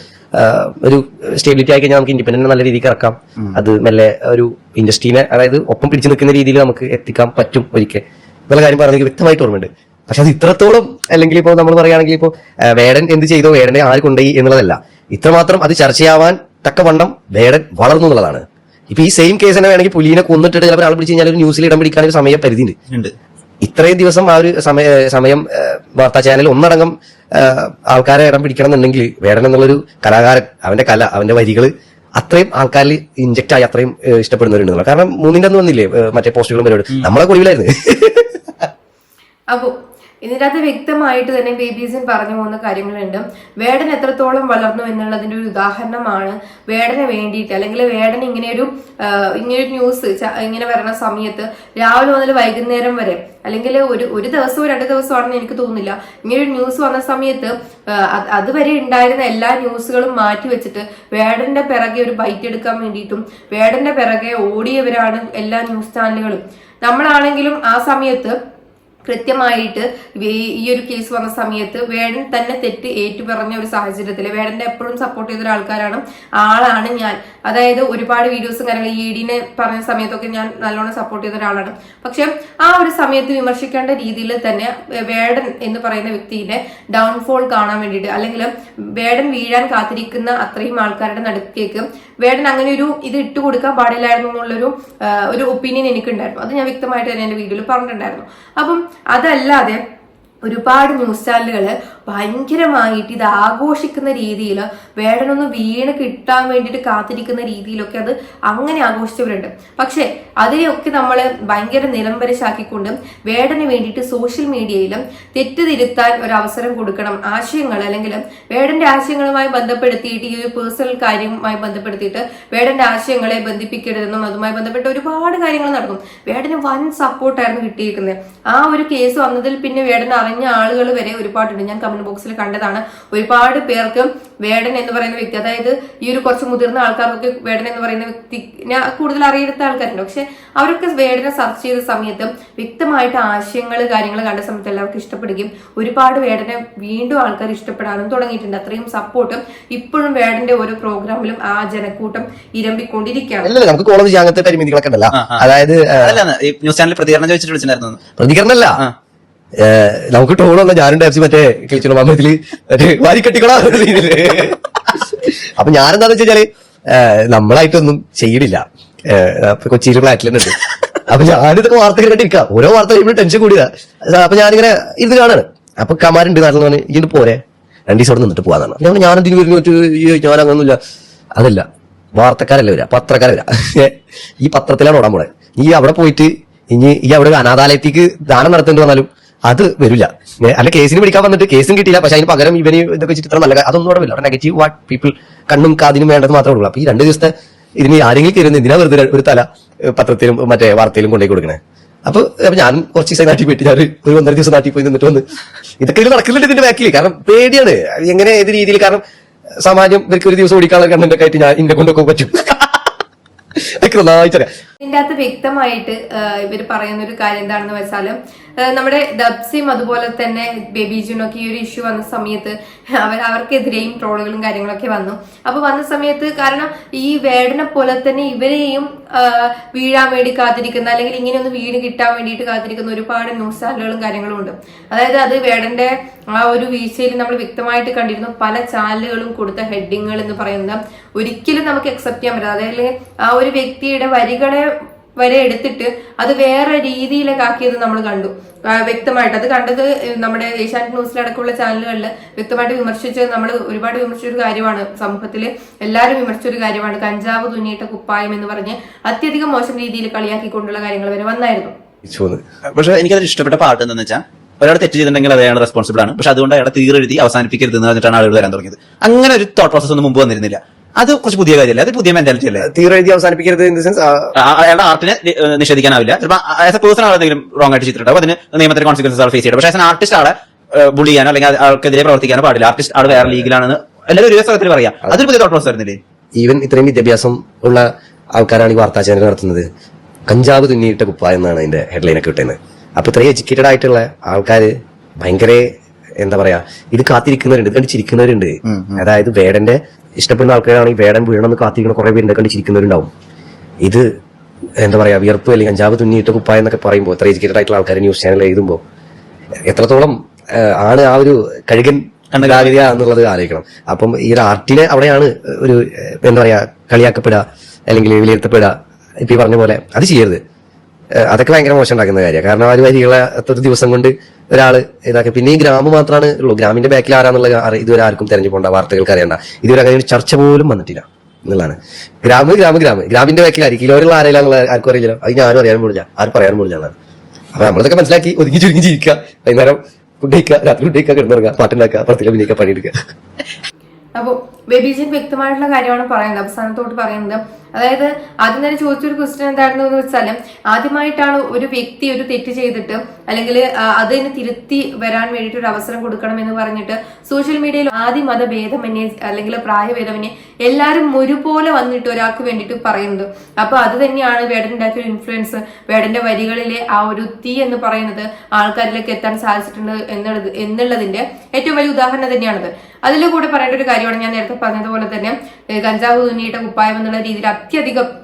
C: ഒരു സ്റ്റെബിലിറ്റി ആയി കഴിഞ്ഞാൽ നമുക്ക് ഇൻഡിപെൻഡന്റ് നല്ല രീതിക്ക് ഇറക്കാം. അത് മെല്ലെ ഒരു ഇൻഡസ്ട്രീനെ അതായത് ഒപ്പം പിടിച്ചു നിൽക്കുന്ന രീതിയിൽ നമുക്ക് എത്തിക്കാൻ പറ്റും ഒരിക്കൽ. എന്നുള്ള കാര്യം പറഞ്ഞെങ്കിൽ വ്യക്തമായിട്ട് ഓർമ്മയുണ്ട്. പക്ഷെ അത് ഇത്രത്തോളം അല്ലെങ്കിൽ ഇപ്പോൾ നമ്മൾ പറയുകയാണെങ്കിൽ ഇപ്പോൾ വേടൻ എന്ത് ചെയ്തോ? വേടനെ ആര് കൊണ്ടുപോയി എന്നുള്ളതല്ല. ഇത്രമാത്രം അത് ചർച്ചയാവാൻ തക്കവണ്ണം വേടൻ വളർന്നു എന്നുള്ളതാണ്. ഇപ്പൊ ഈ സെയിം കേസ് തന്നെ വേണമെങ്കിൽ പുലിനെ കൊന്നിട്ടിട്ട് ചിലപ്പോൾ ആൾ പിടിച്ച് കഴിഞ്ഞാൽ ഒരു ന്യൂസിൽ ഇടം പിടിക്കാൻ ഒരു സമയ പരിധി ഉണ്ട്. ഇത്രയും ദിവസം ആ ഒരു സമയ സമയം വാർത്താ ചാനൽ ഒന്നടങ്കം ആൾക്കാരെ ഇടം പിടിക്കണം എന്നുണ്ടെങ്കിൽ വേടൻ എന്നുള്ളൊരു കലാകാരൻ അവന്റെ കല അവന്റെ വരികൾ അത്രയും ആൾക്കാരിൽ ഇഞ്ചക്ട് ആയി അത്രയും ഏ, ഇഷ്ടപ്പെടുന്നവരുണ്ട് കാരണം മൂന്നിന്റെ ഒന്നും വന്നില്ലേ മറ്റേ പോസ്റ്റുകളും പരിപാടി നമ്മളെ ഒഴിവിലായിരുന്നു
E: അപ്പോ ഇതിനകത്ത് വ്യക്തമായിട്ട് തന്നെ ബേബീസിൻ പറഞ്ഞു പോകുന്ന കാര്യങ്ങളുണ്ട്. വേടൻ എത്രത്തോളം വളർന്നു എന്നുള്ളതിന്റെ ഒരു ഉദാഹരണമാണ് വേടന് വേണ്ടിയിട്ട്. അല്ലെങ്കിൽ വേടൻ ഇങ്ങനെയൊരു ഒരു ഇങ്ങനെ ഒരു ന്യൂസ് ഇങ്ങനെ വരണ സമയത്ത് രാവിലെ മുതൽ വൈകുന്നേരം വരെ അല്ലെങ്കിൽ ഒരു ഒരു ദിവസവും രണ്ട് ദിവസമാണെന്ന് എനിക്ക് തോന്നുന്നില്ല. ഇങ്ങനെ ഒരു ന്യൂസ് വന്ന സമയത്ത് അതുവരെ ഉണ്ടായിരുന്ന എല്ലാ ന്യൂസുകളും മാറ്റി വെച്ചിട്ട് വേടന്റെ പിറകെ ഒരു ബൈറ്റ് എടുക്കാൻ വേണ്ടിയിട്ടും വേടന്റെ പിറകെ ഓടിയവരാണ് എല്ലാ ന്യൂസ് ചാനലുകളും നമ്മളാണെങ്കിലും ആ സമയത്ത് കൃത്യമായിട്ട് ഈ- ഒരു കേസ് വന്ന സമയത്ത് വേടൻ തന്നെ തെറ്റ് ഏറ്റുപറഞ്ഞ ഒരു സാഹചര്യത്തിൽ വേടന്റെ എപ്പോഴും സപ്പോർട്ട് ചെയ്ത ഒരാൾക്കാരാണ്. ആളാണ് ഞാൻ. അതായത് ഒരുപാട് വീഡിയോസും കാര്യങ്ങളും ഇ ഡിനെ പറഞ്ഞ സമയത്തൊക്കെ ഞാൻ നല്ലോണം സപ്പോർട്ട് ചെയ്ത ഒരാളാണ്. പക്ഷെ ആ ഒരു സമയത്ത് വിമർശിക്കേണ്ട രീതിയിൽ തന്നെ വേടൻ എന്ന് പറയുന്ന വ്യക്തിയുടെ ഡൗൺഫോൾ കാണാൻ വേണ്ടിയിട്ട് അല്ലെങ്കിൽ വേടൻ വീഴാൻ കാത്തിരിക്കുന്ന അത്രയും ആൾക്കാരുടെ നടുക്കേക്ക് വേടൻ അങ്ങനെ ഒരു ഇത് ഇട്ട് കൊടുക്കാൻ പാടില്ലായിരുന്നു എന്നുള്ളൊരു ഒരു ഒപ്പീനിയൻ എനിക്കുണ്ടായിരുന്നു. അത് ഞാൻ വ്യക്തമായിട്ട് തന്നെ എന്റെ വീഡിയോയിൽ പറഞ്ഞിട്ടുണ്ടായിരുന്നു. അപ്പം അതല്ലാതെ ഒരുപാട് ന്യൂസ് ചാനലുകൾ ഭയങ്കരമായിട്ട് ഇത് ആഘോഷിക്കുന്ന രീതിയിൽ വേടനൊന്ന് വീണ് കിട്ടാൻ വേണ്ടിയിട്ട് കാത്തിരിക്കുന്ന രീതിയിലൊക്കെ അത് അങ്ങനെ ആഘോഷിച്ചവരുണ്ട്. പക്ഷേ അതിനെയൊക്കെ നമ്മൾ ഭയങ്കര നിലംബരശാക്കിക്കൊണ്ട് വേടന് വേണ്ടിയിട്ട് സോഷ്യൽ മീഡിയയിലും തെറ്റുതിരുത്താൻ ഒരു അവസരം കൊടുക്കണം. ആശയങ്ങൾ അല്ലെങ്കിൽ വേടന്റെ ആശയങ്ങളുമായി ബന്ധപ്പെടുത്തിയിട്ട് ഈ ഒരു പേഴ്സണൽ കാര്യവുമായി ബന്ധപ്പെടുത്തിയിട്ട് വേടന്റെ ആശയങ്ങളെ ബന്ധിപ്പിക്കരുതെന്നും അതുമായി ബന്ധപ്പെട്ട് ഒരുപാട് കാര്യങ്ങൾ നടക്കും വേടന് വൻ സപ്പോർട്ടായിരുന്നു കിട്ടിയിരിക്കുന്നത്. ആ ഒരു കേസ് വന്നതിൽ പിന്നെ വേടൻ അറിഞ്ഞ ആളുകൾ വരെ ഒരുപാടുണ്ട്. ഞാൻ ബോക്സിൽ കണ്ടതാണ്. ഒരുപാട് പേർക്ക് വേടൻ എന്ന് പറയുന്ന വ്യക്തി അതായത് ഈ ഒരു കുറച്ച് മുതിർന്ന ആൾക്കാർക്കൊക്കെ വേടൻ എന്ന് പറയുന്ന വ്യക്തിനെ കൂടുതൽ അറിയാത്ത ആൾക്കാരുണ്ട്. പക്ഷെ അവരൊക്കെ വേടനെ സെർച്ച് ചെയ്ത സമയത്ത് വ്യക്തമായിട്ട് ആശയങ്ങൾ കാര്യങ്ങൾ കണ്ട സമയത്ത് എല്ലാവർക്കും ഇഷ്ടപ്പെടുകയും ഒരുപാട് വേടനെ വീണ്ടും ആൾക്കാർ ഇഷ്ടപ്പെടാനും തുടങ്ങിയിട്ടുണ്ട്. അത്രയും സപ്പോർട്ടും ഇപ്പോഴും വേടന്റെ ഓരോ പ്രോഗ്രാമിലും ആ ജനക്കൂട്ടം ഇരമ്പിക്കൊണ്ടിരിക്കുകയാണ്.
C: നമുക്ക് കോളേജ് അങ്ങനത്തെ പരിമിതികളൊക്കെ ഉണ്ടല്ലോ.
F: ആ, ആ.
C: അതായത്
F: ന്യൂസ് ചാനൽ പ്രതികരണം ചോദിച്ചിട്ട് വിളിച്ചിട്ടുണ്ടായിരുന്നു.
C: പ്രതികരണമല്ല
F: ആ.
C: നമുക്ക് വന്ന ഞാനും ടാപ്സി മറ്റേ കളിച്ചു മാമത്തിൽ മറ്റേ വാരി കെട്ടിക്കോളാ എന്ന രീതിയിൽ. അപ്പൊ ഞാനെന്താന്ന് വെച്ചാൽ നമ്മളായിട്ടൊന്നും ചെയ്യണില്ല. കൊച്ചിയിൽ ഫ്ലാറ്റിലുണ്ട് അപ്പൊ ഞാനിതൊക്കെ വാർത്ത കേട്ടിരിക്കാം ഓരോ വാർത്ത കഴിയുമ്പോൾ ടെൻഷൻ കൂടിയതാ. അപ്പൊ ഞാനിങ്ങനെ ഇത് കാണാണ്. അപ്പൊ കമാരുണ്ട് നാട്ടിൽ പറഞ്ഞ് ഇങ്ങനെ പോരെ. രണ്ടു ദിവസം അവിടെ നിന്നിട്ട് പോവാന്നാണ്. ഞാൻ ഞാനെന്തിനു വരുന്നു ഞാൻ അങ്ങനൊന്നുമില്ല അതല്ല വാർത്തക്കാരല്ല വരാ പത്രക്കാരെ വരിക ഈ പത്രത്തിലാണ് ഓടാൻ പോണേ. നീ അവിടെ പോയിട്ട് ഇനി ഈ അവിടെ അനാഥാലയത്തേക്ക് ദാനം നടത്തേണ്ടി വന്നാലും അത് വരില്ല. അല്ല കേസിന് പിടിക്കാൻ വന്നിട്ട് കേസും കിട്ടിയില്ല. പക്ഷെ അതിന് പകരം ഇവന് ഇതൊക്കെ ഇത്ര നല്ല അതൊന്നും അവിടെ വരില്ല. നെഗറ്റീവ് വാട്ട് പീപ്പിൾ കണ്ണും കാതിനും വേണ്ടത് മാത്രമേ ഉള്ളൂ. അപ്പൊ ഈ രണ്ട് ദിവസത്തെ ഇതിന് ആരെങ്കിലും കയറുന്ന എന്തിനാ വെറുതെ ഒരു തല പത്രത്തിലും മറ്റേ വാർത്തയിലും കൊണ്ടുപോയി കൊടുക്കണേ. അപ്പൊ അപ്പൊ ഞാൻ കുറച്ച് ദിവസം നാട്ടിൽ പോയിട്ട് ഞാൻ ഒരു- ഒന്നര ദിവസം നാട്ടിൽ പോയി നിന്നിട്ട് വന്ന് ഇതൊക്കെ ഇതിൽ നടക്കുന്നുണ്ട് ഇതിന്റെ ബാക്കിൽ കാരണം പേടിയാണ്. എങ്ങനെ ഏത് രീതിയിൽ കാരണം സമാജം ഇവർക്ക് ഒരു ദിവസം ഓടിക്കാനുള്ള കണ്ണന്റെ ഒക്കെ ആയിട്ട് ഞാൻ ഇന്നെ കൊണ്ടൊക്കെ പറ്റും. എനിക്ക്
E: ഇതിന്റെ അകത്ത് വ്യക്തമായിട്ട് ഇവർ പറയുന്ന ഒരു കാര്യം എന്താണെന്ന് വെച്ചാൽ നമ്മുടെ ദബ്സിയും അതുപോലെ തന്നെ ബേബി ബേബിജിനൊക്കെ ഈ ഒരു ഇഷ്യൂ വന്ന സമയത്ത് അവർ അവർക്കെതിരെയും ട്രോളുകളും കാര്യങ്ങളൊക്കെ വന്നു. അപ്പൊ വന്ന സമയത്ത് കാരണം ഈ വേടനെ പോലെ തന്നെ ഇവരെയും വീഴാൻ വേണ്ടി കാത്തിരിക്കുന്ന അല്ലെങ്കിൽ ഇങ്ങനെ വീണ് കിട്ടാൻ വേണ്ടിയിട്ട് കാത്തിരിക്കുന്ന ഒരുപാട് ന്യൂസ് ചാനലുകളും കാര്യങ്ങളും ഉണ്ട്. അതായത് അത് വേടന്റെ ആ ഒരു വീഴ്ചയിൽ നമ്മൾ വ്യക്തമായിട്ട് കണ്ടിരുന്നു. പല ചാനലുകളും കൊടുത്ത ഹെഡിങ്ങുകൾ എന്ന് പറയുന്നത് ഒരിക്കലും നമുക്ക് അക്സെപ്റ്റ് ചെയ്യാൻ പറ്റില്ല. അതായത് ആ ഒരു വ്യക്തിയുടെ വരികളെ വരെ എടുത്തിട്ട് അത് വേറെ രീതിയിലൊക്കെ ആക്കിയത് നമ്മൾ കണ്ടു. വ്യക്തമായിട്ട്. അത് കണ്ടത് നമ്മുടെ ഏഷ്യാനെറ്റ് ന്യൂസിലടക്കമുള്ള ചാനലുകളിൽ വ്യക്തമായിട്ട് വിമർശിച്ച് നമ്മൾ ഒരുപാട് വിമർശിച്ചൊരു കാര്യമാണ് സമൂഹത്തിൽ എല്ലാവരും വിമർശിച്ചൊരു കാര്യമാണ്. കഞ്ചാവ് തുന്നിയിട്ട കുപ്പായം എന്ന് പറഞ്ഞ് അത്യധികം മോശം രീതിയിൽ കളിയാക്കിക്കൊണ്ടുള്ള കാര്യങ്ങൾ വരെ വന്നായിരുന്നു.
F: പക്ഷെ എനിക്കത് ഇഷ്ടപ്പെട്ട പാട്ട് എന്താണെന്ന് വെച്ചാൽ ഒരാൾ തെറ്റ് ചെയ്തിട്ടുണ്ടെങ്കിൽ അതാണ് അയാൾ റെസ്പോൺസിബിൾ ആണ്. പക്ഷെ അതുകൊണ്ട് അയാളെ തീരെഴുതി അവസാനിപ്പിക്കരുത് എന്ന് പറഞ്ഞിട്ടാണ് ആളുകൾ വരാൻ തുടങ്ങിയത്. അങ്ങനെ ഒരു തോട്ട് പ്രോസസ് ഒന്നും മുമ്പ് വന്നിരുന്നില്ല. അത് കുറച്ച് പുതിയ കാര്യമല്ലേ? അത് പുതിയ മെന്റാലിറ്റി അല്ലേ?
C: തീരെ എഴുതി അവസാനിപ്പിക്കരുത് ഇൻ ദ സെൻസ്
F: അയാളുടെ ആർട്ടിനെ നിഷേധിക്കാനാവില്ല. ചിലപ്പോൾ ആസ് എ പേഴ്സൺ ആൾ എന്തെങ്കിലും റോങ് ആയിട്ട് ചെയ്തിട്ടുണ്ടാവും. അതിന് നിയമത്തിന്റെ കോൺസിക്വൻസസ് ആൾ ഫേസ് ചെയ്യണം. പക്ഷേ ആസ് എൻ ആർട്ടിസ്റ്റ് ആളെ ബുള്ളി ചെയ്യാനോ അല്ലെങ്കിൽ ആൾക്കെതിരെ പ്രവർത്തിക്കാനോ പാടില്ല. ആർട്ടിസ്റ്റ് ആൾ വേറെ ലീഗിലാണെന്ന് എല്ലാവരും ഒരു സ്ഥലത്തിൽ പറയാം. അതൊരു പുതിയ തോട്ട് പ്രോസസ് ആയിരുന്നില്ലേ?
C: ഈവൻ ഇത്രയും വിദ്യാഭ്യാസം ഉള്ള ആൾക്കാരാണ് ഈ വാർത്താ ചാനൽ നടത്തുന്നത്. കഞ്ചാവ് തുന്നിയിട്ട കുപ്പ എന്നാണ് അതിന്റെ ഹെഡ്ലൈനൊക്കെ കിട്ടുന്നത് അപ്പൊ ഇത്രയും എഡ്യൂക്കേറ്റഡ് ആയിട്ടുള്ള ആൾക്കാർ ഭയങ്കര എന്താ പറയാ ഇത് കാത്തിരിക്കുന്നവരുണ്ട് ഇത് കണ്ട് ചിരിക്കുന്നവരുണ്ട്. അതായത് വേടന്റെ ഇഷ്ടപ്പെടുന്ന ആൾക്കാരാണെങ്കിൽ വേടൻ വീണമെന്ന് കാത്തിരിക്കുന്ന കുറെ പേരുണ്ട് കണ്ട് ചിരിക്കുന്നവരുണ്ടാവും ഇത് എന്താ പറയാ വിയർപ്പ് അല്ലെങ്കിൽ കഞ്ചാവ് തുന്നിയിട്ട് കുപ്പായ എന്നൊക്കെ പറയുമ്പോൾ എത്ര എഡ്യൂക്കേറ്റഡ് ആയിട്ടുള്ള ആൾക്കാർ ന്യൂസ് ചാനൽ എഴുതുമ്പോൾ എത്രത്തോളം ആണ് ആ ഒരു കഴുകൻ കണ്ടുകാവിക എന്നുള്ളത് ആലോചിക്കണം. അപ്പം ഈ ഒരു ആർട്ടിനെ അവിടെയാണ് ഒരു എന്താ പറയാ കളിയാക്കപ്പെടുക അല്ലെങ്കിൽ വിലയിരുത്തപ്പെടുക. ഇപ്പൊ ഈ പറഞ്ഞ പോലെ അത് ചെയ്യരുത്. അതൊക്കെ ഭയങ്കര മോശം ഉണ്ടാക്കുന്ന കാര്യമാണ്. കാരണം ആ ഒരു വരികളെ അത്ര ദിവസം കൊണ്ട് ഒരാൾ ഇതാക്കി. പിന്നെ ഈ ഗ്രാമം മാത്രമാണ് ഉള്ളൂ. ഗ്രാമിന്റെ ബാക്കിൽ ആരാന്നുള്ള ഇതുവരെ ആർക്കും തെരഞ്ഞു പോണ്ട വാർത്തകൾക്ക് അറിയണ്ട. ഇതുവരെ അങ്ങനെ ഒരു ചർച്ച പോലും വന്നിട്ടില്ല എന്നുള്ളതാണ്. ഗ്രാമ ഗ്രാമ ഗ്രാമ. ഗ്രാമിന്റെ ബാക്കിൽ ആയിരിക്കും കിലോയിലുള്ള ആരെല്ലാം ആർക്കും അറിയില്ല അത് ഞാനും അറിയാൻ പോലില്ല ആരും പറയാൻ പോലില്ല എന്നാണ് അപ്പൊ നമ്മളതൊക്കെ മനസ്സിലാക്കി ഒതുങ്ങി ചുരുങ്ങി ജീവിക്കുക. വൈകുന്നേരം ഫുഡ് കഴിക്കുക രാത്രി ഫുഡ് കഴിക്കുക കിടന്നിറങ്ങുക പാട്ടുണ്ടാക്കുക പുറത്തേക്ക് അഭിനയിക്കുക പണിയെടുക്കുക.
E: അപ്പോൾ ബേബിജിൻ വ്യക്തമായിട്ടുള്ള കാര്യമാണ് പറയുന്നത്. അവസാനത്തോട്ട് പറയുന്നത് അതായത് ആദ്യം തന്നെ ചോദിച്ചൊരു ക്വസ്റ്റ്യൻ എന്തായിരുന്നു എന്ന് വെച്ചാൽ ആദ്യമായിട്ടാണ് ഒരു വ്യക്തി ഒരു തെറ്റ് ചെയ്തിട്ട് അല്ലെങ്കിൽ അതിന് തിരുത്തി വരാൻ വേണ്ടിയിട്ട് ഒരു അവസരം കൊടുക്കണം എന്ന് പറഞ്ഞിട്ട് സോഷ്യൽ മീഡിയയിൽ ആദ്യ മതഭേദമന്യേ അല്ലെങ്കിൽ പ്രായഭേദമന്യേ എല്ലാവരും ഒരുപോലെ വന്നിട്ട് ഒരാൾക്ക് വേണ്ടിയിട്ട് പറയുന്നത്. അപ്പൊ അത് തന്നെയാണ് വേടനുണ്ടാക്കിയ ഒരു ഇൻഫ്ലുവൻസ് വേടന്റെ വരികളിലെ ആ ഒരു തീ എന്ന് പറയുന്നത് ആൾക്കാരിലേക്ക് എത്താൻ സാധിച്ചിട്ടുണ്ട് എന്നുള്ളത് എന്നുള്ളതിന്റെ ഏറ്റവും വലിയ ഉദാഹരണം തന്നെയാണത്. അതിൽ കൂടെ പറയേണ്ട ഒരു കാര്യമാണ് ഞാൻ നേരത്തെ പറഞ്ഞതുപോലെ തന്നെ കഞ്ചാവ് തുന്നിയിട്ട കുപ്പായം എന്നുള്ള രീതിയിൽ 第二个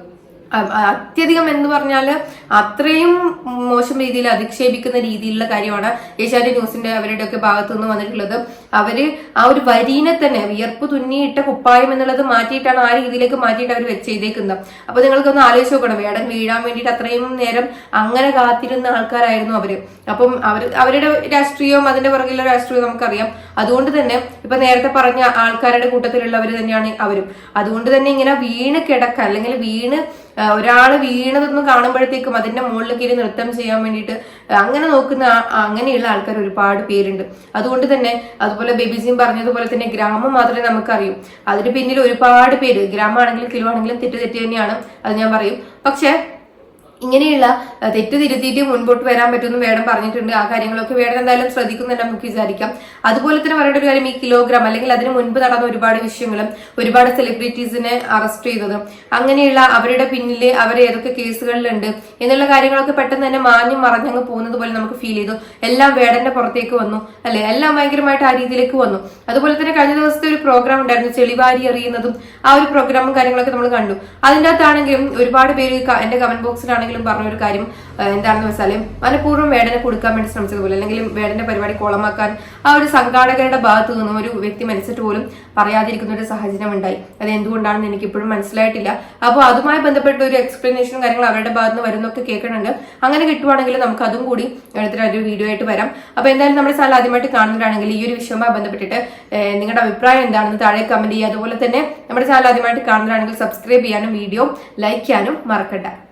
E: അത്യധികം എന്ന് പറഞ്ഞാൽ അത്രയും മോശം രീതിയിൽ അധിക്ഷേപിക്കുന്ന രീതിയിലുള്ള കാര്യമാണ് ഏഷ്യാനെറ്റ് ന്യൂസിന്റെ അവരുടെ ഒക്കെ ഭാഗത്തു നിന്ന് വന്നിട്ടുള്ളത്. അവർ ആ ഒരു വരീനെ തന്നെ വിയർപ്പ് തുന്നിയിട്ട കുപ്പായം എന്നുള്ളത് മാറ്റിയിട്ടാണ് ആ രീതിയിലേക്ക് മാറ്റിയിട്ട് അവർ വെച്ച് അപ്പൊ നിങ്ങൾക്കൊന്ന് ആലോചിച്ച് നോക്കണം വേടൻ വീഴാൻ വേണ്ടിയിട്ട് അത്രയും നേരം അങ്ങനെ കാത്തിരുന്ന ആൾക്കാരായിരുന്നു അവർ. അപ്പം അവർ അവരുടെ രാഷ്ട്രീയവും അതിന്റെ പുറകിലുള്ള രാഷ്ട്രീയവും നമുക്കറിയാം. അതുകൊണ്ട് തന്നെ ഇപ്പൊ നേരത്തെ പറഞ്ഞ ആൾക്കാരുടെ കൂട്ടത്തിലുള്ളവർ തന്നെയാണ് അവരും. അതുകൊണ്ട് തന്നെ ഇങ്ങനെ വീണ് കിടക്കുക അല്ലെങ്കിൽ വീണ് ആ, ഒരാൾ വീണതൊന്നും കാണുമ്പോഴത്തേക്കും അതിന്റെ മുകളിൽ കയറി നൃത്തം ചെയ്യാൻ വേണ്ടിയിട്ട് അങ്ങനെ നോക്കുന്ന അങ്ങനെയുള്ള ആൾക്കാർ ഒരുപാട് പേരുണ്ട്. അതുകൊണ്ട് തന്നെ അതുപോലെ ബേബിസിയും പറഞ്ഞതുപോലെ തന്നെ ഗ്രാമം മാത്രമേ നമുക്കറിയൂ. അതിന് പിന്നിൽ ഒരുപാട് പേര് ഗ്രാമമാണെങ്കിലും കിലോ ആണെങ്കിലും തെറ്റ് തെറ്റ് തന്നെയാണ് അത് ഞാൻ പറയും. പക്ഷേ ഇങ്ങനെയുള്ള തെറ്റ് തിരുത്തിയിട്ട് മുൻപോട്ട് വരാൻ പറ്റുമെന്ന് മേഡം പറഞ്ഞിട്ടുണ്ട്. ആ കാര്യങ്ങളൊക്കെ മേഡം എന്തായാലും ശ്രദ്ധിക്കുന്നുണ്ട് നമുക്ക് വിചാരിക്കാം. അതുപോലെ തന്നെ പറയേണ്ട ഒരു കാര്യം ഈ കിലോഗ്രാം അല്ലെങ്കിൽ അതിന് മുൻപ് നടന്ന ഒരുപാട് വിഷയങ്ങളും ഒരുപാട് സെലിബ്രിറ്റീസിനെ അറസ്റ്റ് ചെയ്തതും അങ്ങനെയുള്ള അവരുടെ പിന്നിൽ അവർ ഏതൊക്കെ കേസുകളിലുണ്ട് എന്നുള്ള കാര്യങ്ങളൊക്കെ പെട്ടെന്ന് തന്നെ മാഞ്ഞും മറഞ്ഞങ്ങ് പോകുന്നത് പോലെ നമുക്ക് ഫീൽ ചെയ്തു. എല്ലാം വേടന്റെ പുറത്തേക്ക് വന്നു അല്ലെ? എല്ലാം ഭയങ്കരമായിട്ട് ആ രീതിയിലേക്ക് വന്നു. അതുപോലെ തന്നെ കഴിഞ്ഞ ദിവസത്തെ ഒരു പ്രോഗ്രാം ഉണ്ടായിരുന്നു ചെളിവാരി എറിയുന്നതും ആ ഒരു പ്രോഗ്രാമും കാര്യങ്ങളൊക്കെ നമ്മൾ കണ്ടു. അതിന്റെ അകത്താണെങ്കിലും ഒരുപാട് പേര് എന്റെ കമന്റ് ബോക്സിലാണെങ്കിലും പറഞ്ഞ ഒരു കാര്യം എന്താണെന്ന് വെച്ചാൽ മനഃപൂർവം വേടനെ കൊടുക്കാൻ വേണ്ടി ശ്രമിച്ചതുപോലെ അല്ലെങ്കിൽ വേടന്റെ പരിപാടി കോളമാക്കാൻ ആ ഒരു സംഘാടകരുടെ ഭാഗത്തു നിന്നും ഒരു വ്യക്തി മനസ്സിട്ട് പോലും പറയാതിരിക്കുന്ന ഒരു സാഹചര്യം ഉണ്ടായി. അത് എന്തുകൊണ്ടാണെന്ന് എനിക്ക് ഇപ്പോഴും മനസ്സിലായിട്ടില്ല. അപ്പോൾ അതുമായി ബന്ധപ്പെട്ട ഒരു എക്സ്പ്ലനേഷനും കാര്യങ്ങൾ അവരുടെ ഭാഗത്ത് നിന്ന് വരുന്നൊക്കെ കേൾക്കുന്നുണ്ട്. അങ്ങനെ കിട്ടുവാണെങ്കിൽ നമുക്ക് അതും കൂടി എടുത്തിട്ട് ഒരു വീഡിയോ ആയിട്ട് വരാം. അപ്പോൾ എന്തായാലും നമ്മുടെ ചാനൽ ആദ്യമായിട്ട് കാണുന്നതാണെങ്കിൽ ഈ ഒരു വിഷയവുമായി ബന്ധപ്പെട്ടിട്ട് നിങ്ങളുടെ അഭിപ്രായം എന്താണെന്ന് താഴെ കമന്റ് ചെയ്യുക. അതുപോലെ തന്നെ നമ്മുടെ ചാനൽ ആദ്യമായിട്ട് കാണുന്നതാണെങ്കിൽ സബ്സ്ക്രൈബ് ചെയ്യാനും വീഡിയോ ലൈക്ക് ചെയ്യാനും മറക്കണ്ട.